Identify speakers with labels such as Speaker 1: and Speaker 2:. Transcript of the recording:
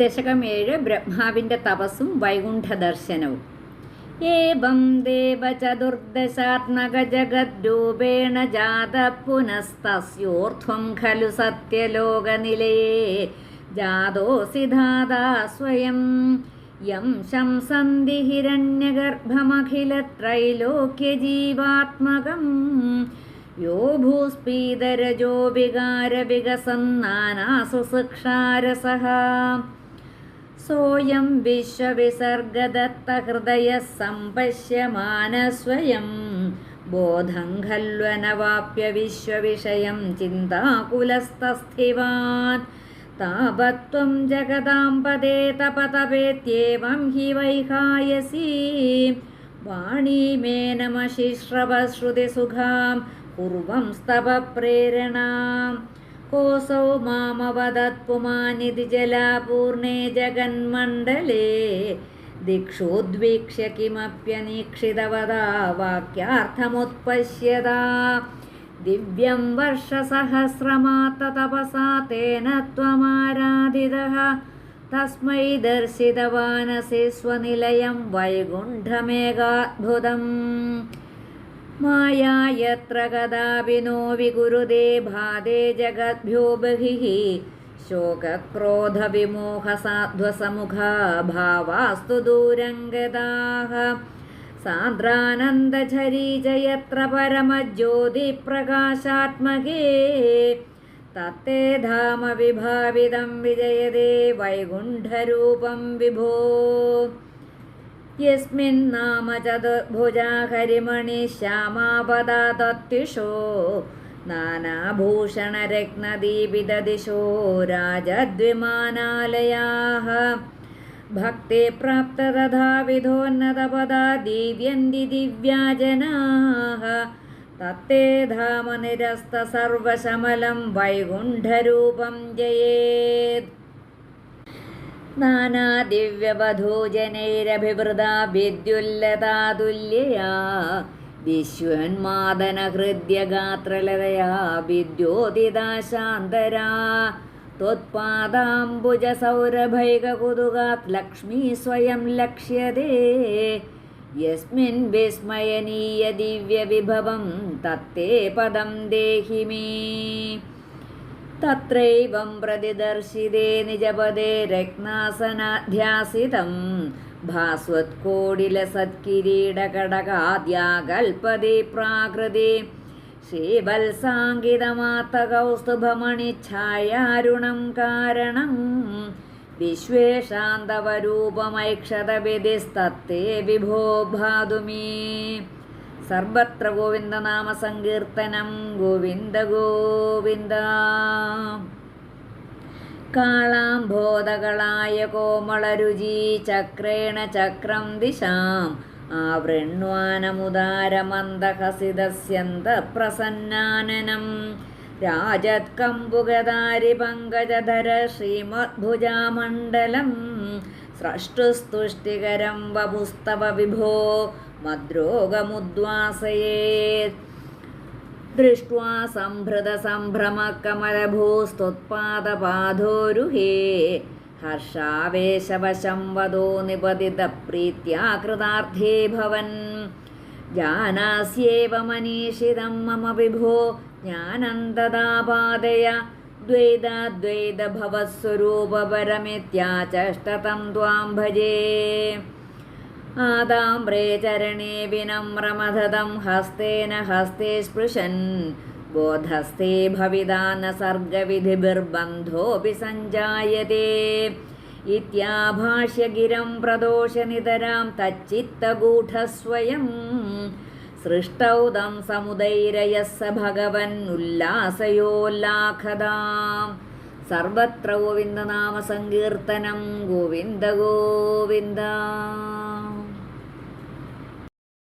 Speaker 1: ദശകം ഏഴ് ബ്രഹ്മാവിന്റെ തപസ്സും വൈകുണ്ഠ ദർശനവും ഏവം ദേവചതുർദശാത്മകജഗദ്രൂപേണ ജാത പുനസ്തസ്യോർധ്വം ഖലു സത്യലോകനിലേ ജാതോസി ധാതാ സ്വയം. യം ശംസന്തി ഹിരണ്യഗർഭമഖിലത്രൈലോക്യജീവാത്മകം. യോ ഭൂസ്പീതരജോ വികാരവികസന്നാനാസു ശിക്ഷാരസഃ सोऽयं विश्वविसर्गदत्तहृदयः सम्पश्यमानस्वयं बोधं खल्वनवाप्य विश्वविषयं चिन्ताकुलस्तस्थिवान् तावत्त्वं जगदां पदे तपतपेत्येवं हि वैहायसी वाणी मे नमशिश्रवश्रुतिसुखां पूर्वं स्तवप्रेरणाम् कोऽसौ मामवदत्पुमानिधि जलापूर्णे जगन्मण्डले दिक्षोद्वीक्ष्य किमप्यनीक्षितवदा वाक्यार्थमुत्पश्यदा दिव्यं वर्षसहस्रमात्ततपसा तेन त्वमाराधितः तस्मै दर्शितवानसि स्वनिलयं वैकुण्ठमेकाद्भुतम् माया यत्र कदापि नो विकुरुदे भादे जगद्भ्यो बहिः शोकक्रोधविमोहसाध्वसमुखा भावास्तु दूरङ्गदाः सान्द्रानन्दझरी च यत्र परमज्योतिप्रकाशात्मके तत्ते धाम विभावितं विजयदे वैकुण्ठरूपं विभो യസ്മിന്നാമ ചതുർഭുജാ ഹരിമണി ശ്യാമാപദാ തത്വിഷോ നാനാഭൂഷണരത്നദീപിതദിശോ രാജദ്വിമാനാലയാः ഭക്തിപ്രാപ്ത തഥാ വിധോന്നതപദാ ദിവ്യന്തി ദിവ്യാ ജനാः തത്തേ ധാമനിരസ്ത സർവശമലം വൈകുണ്ഠരൂപം ജയേത്. नानादिव्यवधूजनैरभिवृता विद्युल्लतातुल्यया विश्वन्मादनहृद्यगात्रलतया विद्योतिता शान्तरा त्वत्पादाम्बुजसौरभैककुतुकात् लक्ष्मी स्वयं लक्ष्यते यस्मिन् विस्मयनीयदिव्यविभवं तत्ते पदं देहि मे തത്രൈവം പ്രതിദർശിതേ നിജപദേ രത്നാസനാധ്യാസിതം. ഭാസ്വത്കോടിലസത്കിരീടകടകാദ്യാകൽപതി പ്രാകൃതി. ശ്രീവത്സാങ്കിതമാത്തകൗസ്തുഭമണിച്ഛായാരുണം കാരണം. വിശ്വേഷാന്തവരൂപമൈക്ഷതവിധിസ്തത്തേ വിഭോ ഭാതുമീ. സർവത്ര ഗോവിന്ദനാമ സങ്കീർത്തനം. ഗോവിന്ദ ഗോവിന്ദ. കാളാംബോധകളായ കോമളരുചി ചക്രേണ ചക്രം ദിശാം. ആവൃണ്വാനമുദാരമന്ദഹസിതസ്യന്ത പ്രസന്നാനനം രാജത്കമ്പുഗദാരി പങ്കജധര ശ്രീമദ്ഭുജാമണ്ഡലം. സ്രഷ്ടുസ്തുഷ്ടികരം വപുസ്തവ വിഭോ मद्रोगमुद्वासयेत् दृष्ट्वा सम्भृतसम्भ्रमकमलभूस्तोत्पादपाधोरुहे हर्षावेशवशं वदो निपतितप्रीत्या कृतार्थे भवन् जानास्येव मनीषितं मम विभो ज्ञानन्ददापादय द्वैताद्वैतभवत्स्वरूपपरमित्याचष्टतं त्वां भजे आदाम्रे चरणे विनम्रमधदं हस्तेन हस्ते स्पृशन् बोधस्ते भविदा न सर्गविधिभिर्बन्धोऽपि सञ्जायते इत्याभाष्य गिरं प्रदोषनितरां तच्चित्तगूढस्वयम् सृष्टौ तं समुदैरयः स भगवन्नुल्लासयोल्लाखदां सर्वत्र गोविन्दनामसङ्कीर्तनं गोविन्द गोविन्द